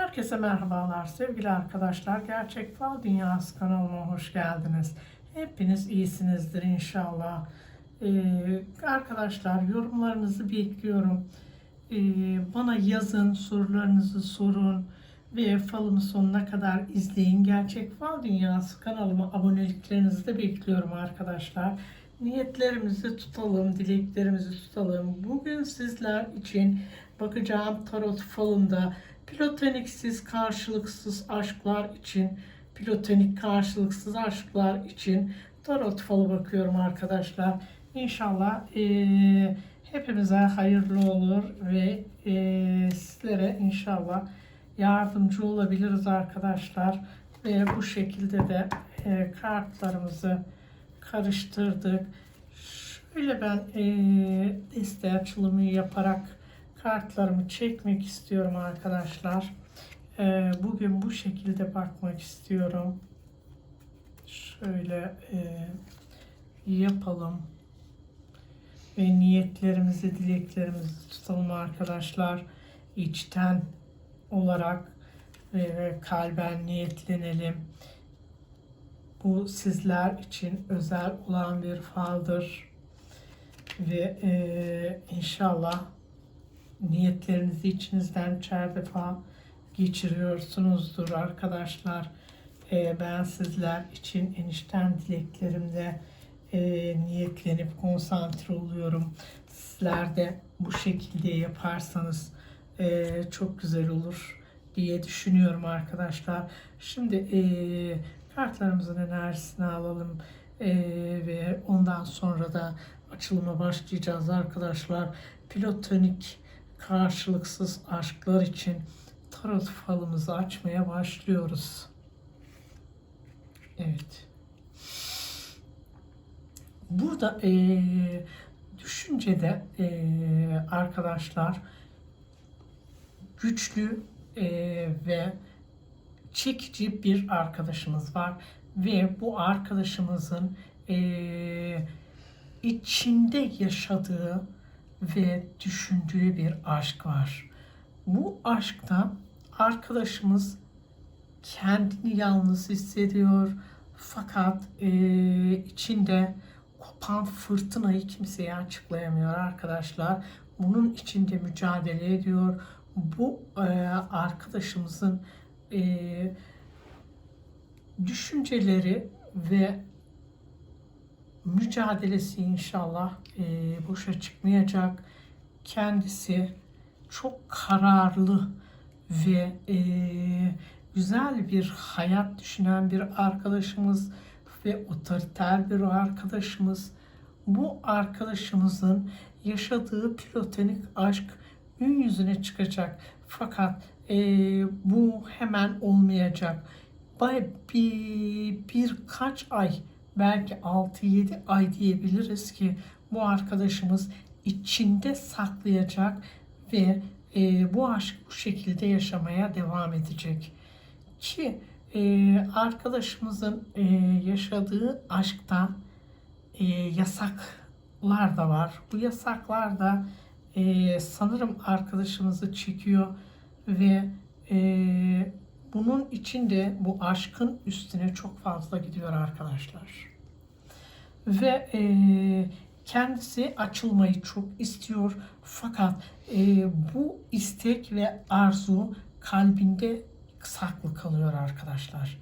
Herkese merhabalar sevgili arkadaşlar. Gerçek Fal Dünyası kanalıma hoş geldiniz. Hepiniz iyisinizdir inşallah. Ee, arkadaşlar yorumlarınızı bekliyorum. Ee, bana yazın, sorularınızı sorun ve falımı sonuna kadar izleyin. Gerçek Fal Dünyası kanalıma aboneliklerinizi de bekliyorum arkadaşlar. Niyetlerimizi tutalım, dileklerimizi tutalım. Bugün sizler için bakacağım tarot falında platoniksiz karşılıksız aşklar için, platonik karşılıksız aşklar için tarot falı bakıyorum arkadaşlar. İnşallah eee, hepimize hayırlı olur ve eee, sizlere inşallah yardımcı olabiliriz arkadaşlar. Ve bu şekilde de eee, kartlarımızı karıştırdık. Şöyle ben eee deste açılımı yaparak kartlarımı çekmek istiyorum arkadaşlar. Eee, bugün bu şekilde bakmak istiyorum. Şöyle eee, yapalım. Ve niyetlerimizi, dileklerimizi tutalım arkadaşlar. İçten olarak ve, kalben niyetlenelim. Bu sizler için özel olan bir faldır. Ve eee, inşallah niyetlerinizi içinizden üçer defa geçiriyorsunuzdur arkadaşlar. Eee, ben sizler için enişten dileklerimde eee, niyetlenip konsantre oluyorum. Sizler de bu şekilde yaparsanız eee, çok güzel olur diye düşünüyorum arkadaşlar. Şimdi eee, kartlarımızın enerjisini alalım ve ondan sonra da açılıma başlayacağız arkadaşlar. Platonik karşılıksız aşklar için tarot falımızı açmaya başlıyoruz. Evet. Burada eee düşüncede eee, arkadaşlar güçlü eee, ve çekici bir arkadaşımız var ve bu arkadaşımızın eee, içinde yaşadığı ve düşündüğü bir aşk var. Bu aşkta arkadaşımız kendini yalnız hissediyor fakat eee, içinde kopan fırtınayı kimseye açıklayamıyor arkadaşlar. Bunun içinde mücadele ediyor. Bu eee, arkadaşımızın eee, düşünceleri ve mücadelesi inşallah eee, boşa çıkmayacak. Kendisi çok kararlı ve eee, güzel bir hayat düşünen bir arkadaşımız ve otoriter bir arkadaşımız. Bu arkadaşımızın yaşadığı platonik aşk gün yüzüne çıkacak. Fakat eee, bu hemen olmayacak. Bir, birkaç ay belki 6-7 ay diyebiliriz ki bu arkadaşımız içinde saklayacak ve e, bu aşk bu şekilde yaşamaya devam edecek. Ki e, arkadaşımızın e, yaşadığı aşkta e, yasaklar da var. Bu yasaklar da e, sanırım arkadaşımızı çekiyor ve e, bunun içinde bu aşkın üstüne çok fazla gidiyor arkadaşlar. Ve e, kendisi açılmayı çok istiyor fakat e, bu istek ve arzu kalbinde saklı kalıyor arkadaşlar.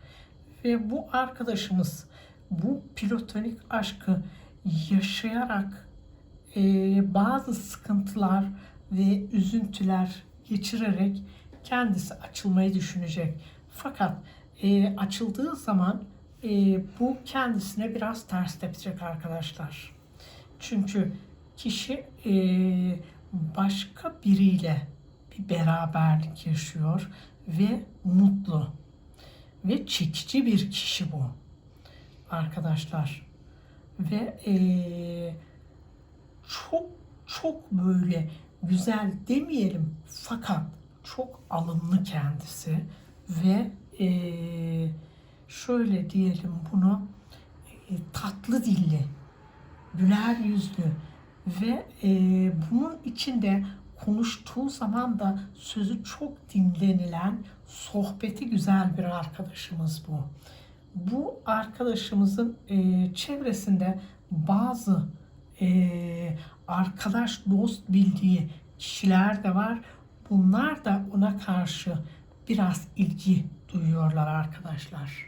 Ve bu arkadaşımız bu platonik aşkı yaşayarak e, bazı sıkıntılar ve üzüntüler geçirerek kendisi açılmayı düşünecek. Fakat e, açıldığı zaman e, bu kendisine biraz ters tepecek arkadaşlar. Çünkü kişi e, başka biriyle bir beraberlik yaşıyor ve mutlu ve çekici bir kişi bu arkadaşlar ve e, çok çok böyle güzel demeyelim fakat çok alımlı kendisi ve e, şöyle diyelim bunu e, tatlı dilli, güler yüzlü ve e, bunun içinde konuştuğu zaman da sözü çok dinlenilen, sohbeti güzel bir arkadaşımız bu. Bu arkadaşımızın e, çevresinde bazı e, arkadaş, dost bildiği kişiler de var. Bunlar da ona karşı biraz ilgi duyuyorlar arkadaşlar.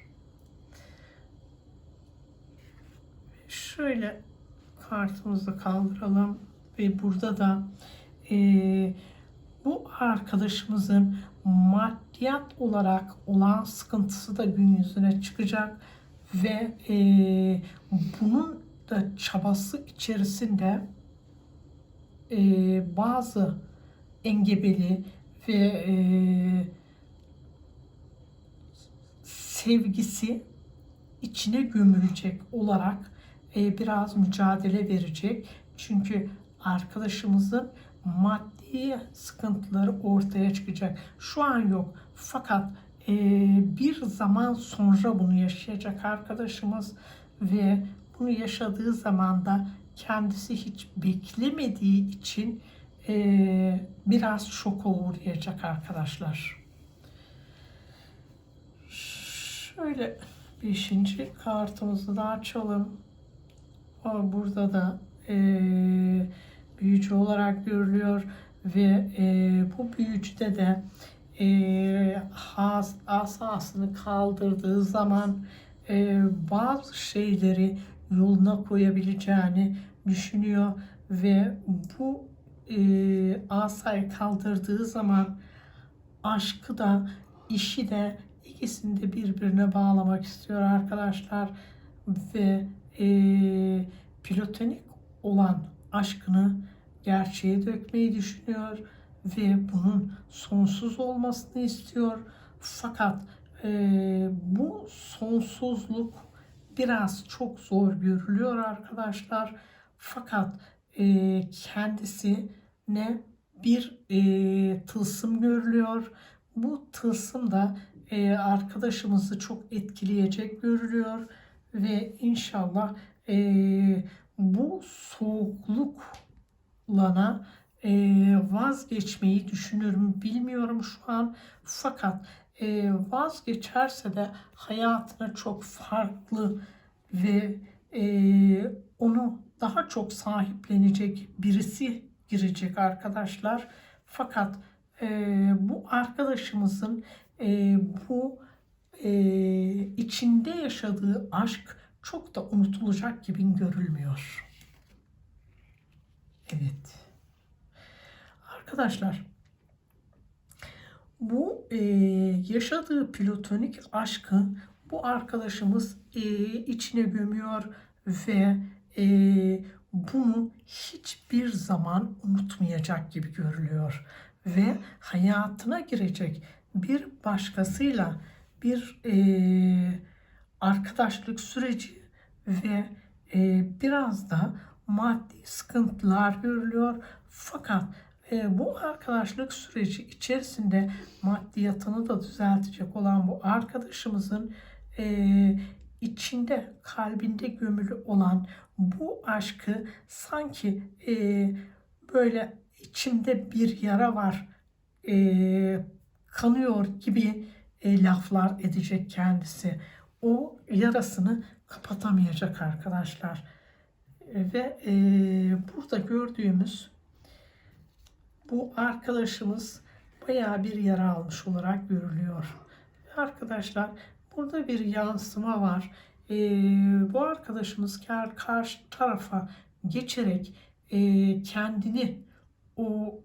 Şöyle kartımızı kaldıralım ve burada da e, bu arkadaşımızın maddiyat olarak olan sıkıntısı da gün yüzüne çıkacak ve e, bunun da çabası içerisinde e, bazı engebeli ve e, sevgisi içine gömülecek olarak e, biraz mücadele verecek. Çünkü arkadaşımızın maddi sıkıntıları ortaya çıkacak. Şu an yok. Fakat e, bir zaman sonra bunu yaşayacak arkadaşımız ve bunu yaşadığı zaman da kendisi hiç beklemediği için e, biraz şoka uğrayacak arkadaşlar. Şöyle beşinci kartımızı da açalım. Burada da e, büyücü olarak görülüyor ve e, bu büyücüde de e, has, asasını kaldırdığı zaman e, bazı şeyleri yoluna koyabileceğini düşünüyor ve bu e, asayı kaldırdığı zaman aşkı da işi de ikisini de birbirine bağlamak istiyor arkadaşlar ve e, platonik olan aşkını gerçeğe dökmeyi düşünüyor ve bunun sonsuz olmasını istiyor. Fakat e, bu sonsuzluk biraz çok zor görülüyor arkadaşlar. Fakat e, kendisi ne bir e, tılsım görülüyor. Bu tılsım da e, arkadaşımızı çok etkileyecek görülüyor ve inşallah e, bu soğuklukla e, vazgeçmeyi düşünürüm. Bilmiyorum şu an fakat e, vazgeçerse de hayatına çok farklı ve e, onu daha çok sahiplenecek birisi girecek arkadaşlar. Fakat e, bu arkadaşımızın e, bu e, içinde yaşadığı aşk çok da unutulacak gibi görülmüyor. Evet. Arkadaşlar bu e, yaşadığı platonik aşkı bu arkadaşımız e, içine gömüyor ve e, bunu hiçbir zaman unutmayacak gibi görülüyor ve hayatına girecek bir başkasıyla bir e, arkadaşlık süreci ve e, biraz da maddi sıkıntılar görülüyor. Fakat e, bu arkadaşlık süreci içerisinde maddiyatını da düzeltecek olan bu arkadaşımızın e, içinde kalbinde gömülü olan bu aşkı sanki e, böyle içimde bir yara var e, kanıyor gibi e, laflar edecek kendisi. O yarasını kapatamayacak arkadaşlar. Ve e, burada gördüğümüz bu arkadaşımız bayağı bir yara almış olarak görülüyor. Arkadaşlar burada bir yansıma var. E, bu arkadaşımız karşı tarafa geçerek e, kendini o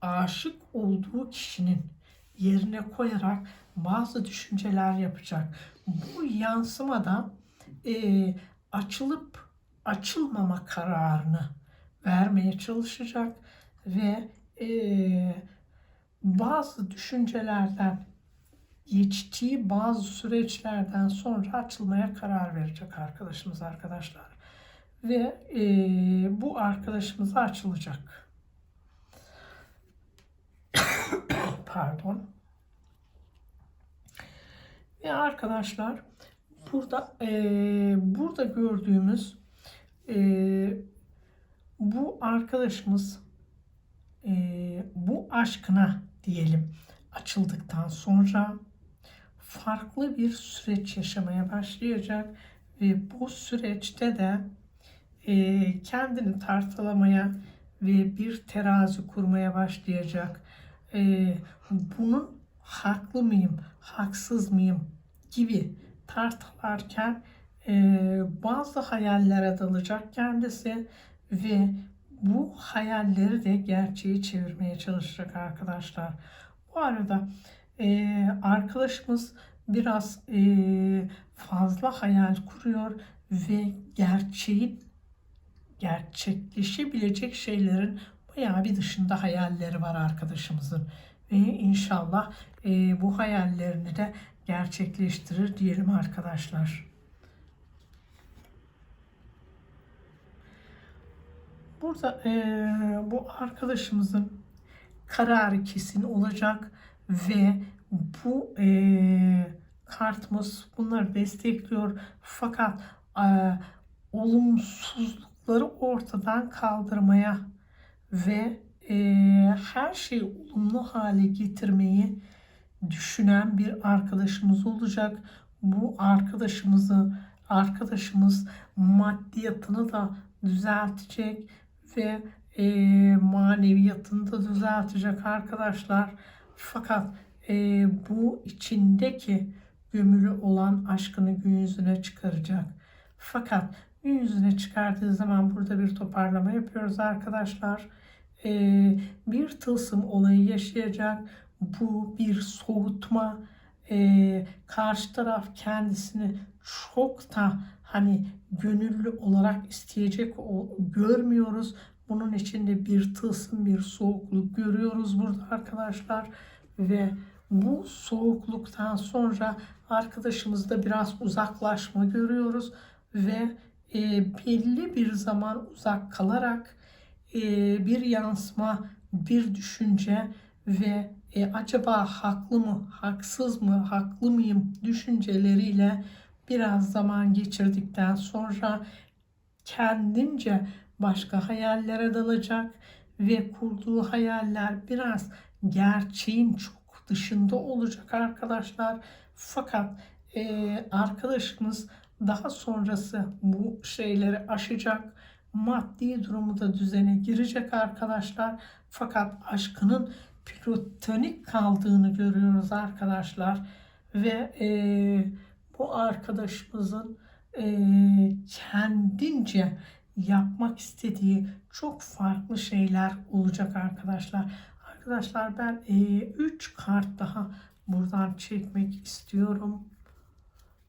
aşık olduğu kişinin yerine koyarak bazı düşünceler yapacak. Bu yansımada e, açılıp açılmama kararını vermeye çalışacak ve e, bazı düşüncelerden geçtiği bazı süreçlerden sonra açılmaya karar verecek arkadaşımız arkadaşlar ve e, bu arkadaşımıza açılacak. Pardon. Ve arkadaşlar burada e, burada gördüğümüz e, bu arkadaşımız e, bu aşkına diyelim açıldıktan sonra farklı bir süreç yaşamaya başlayacak ve bu süreçte de e, kendini tartılamaya ve bir terazi kurmaya başlayacak. E, bunun haklı mıyım, haksız mıyım gibi tartılarken e, bazı hayallere dalacak kendisi ve bu hayalleri de gerçeği çevirmeye çalışacak arkadaşlar. Bu arada e, arkadaşımız biraz e, fazla hayal kuruyor ve gerçeğin gerçekleşebilecek şeylerin bayağı bir dışında hayalleri var arkadaşımızın. Ve inşallah e, bu hayallerini de gerçekleştirir diyelim arkadaşlar. Burada e, bu arkadaşımızın kararı kesin olacak ve bu e, kartımız bunları destekliyor. Fakat e, olumsuzlukları ortadan kaldırmaya ve e, her şeyi olumlu hale getirmeyi düşünen bir arkadaşımız olacak. Bu arkadaşımızı arkadaşımız maddiyatını da düzeltecek ve e, maneviyatını da düzeltecek arkadaşlar. Fakat e, bu içindeki gömülü olan aşkını gün yüzüne çıkaracak. Fakat gün yüzüne çıkardığı zaman burada bir toparlama yapıyoruz arkadaşlar. E, bir tılsım olayı yaşayacak. Bu bir soğutma. E, karşı taraf kendisini çok da hani gönüllü olarak isteyecek o görmüyoruz. Bunun içinde bir tılsım, bir soğukluk görüyoruz burada arkadaşlar. Ve bu soğukluktan sonra arkadaşımızda biraz uzaklaşma görüyoruz. Ve e, belli bir zaman uzak kalarak e, bir yansıma, bir düşünce ve e, acaba haklı mı, haksız mı, haklı mıyım düşünceleriyle biraz zaman geçirdikten sonra kendince başka hayallere dalacak ve kurduğu hayaller biraz gerçeğin çok dışında olacak arkadaşlar. Fakat e, arkadaşımız daha sonrası bu şeyleri aşacak. Maddi durumu da düzene girecek arkadaşlar. Fakat aşkının platonik kaldığını görüyoruz arkadaşlar. Ve e, bu arkadaşımızın e, kendince yapmak istediği çok farklı şeyler olacak arkadaşlar. Arkadaşlar ben 3 e, kart daha buradan çekmek istiyorum.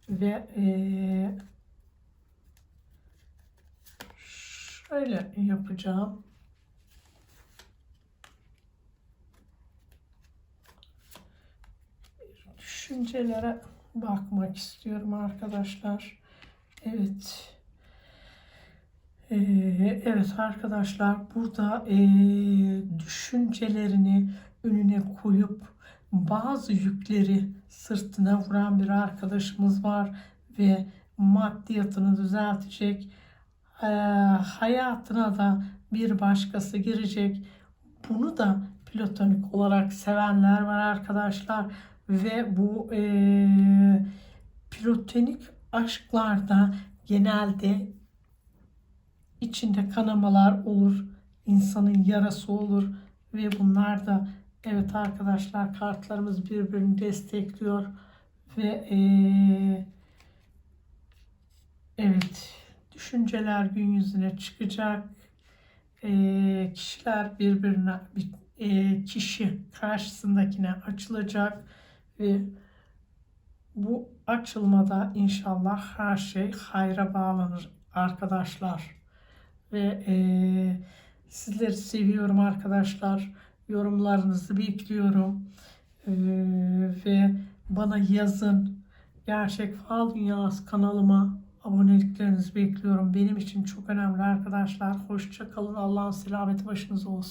Ve e, şöyle yapacağım. Düşüncelere bakmak istiyorum arkadaşlar. Evet. Ee, evet arkadaşlar burada e, düşüncelerini önüne koyup bazı yükleri sırtına vuran bir arkadaşımız var ve maddiyatını düzeltecek e, hayatına da bir başkası girecek. Bunu da platonik olarak sevenler var arkadaşlar ve bu platonik aşklarda genelde içinde kanamalar olur, insanın yarası olur ve bunlar da evet arkadaşlar kartlarımız birbirini destekliyor ve e, evet düşünceler gün yüzüne çıkacak. E, kişiler birbirine e, kişi karşısındakine açılacak ve bu açılmada inşallah her şey hayra bağlanır arkadaşlar. Ve e, sizleri seviyorum arkadaşlar. Yorumlarınızı bekliyorum. E, ve bana yazın. Gerçek Fal Dünyası kanalıma aboneliklerinizi bekliyorum. Benim için çok önemli arkadaşlar. Hoşça kalın. Allah'ın selameti başınıza olsun.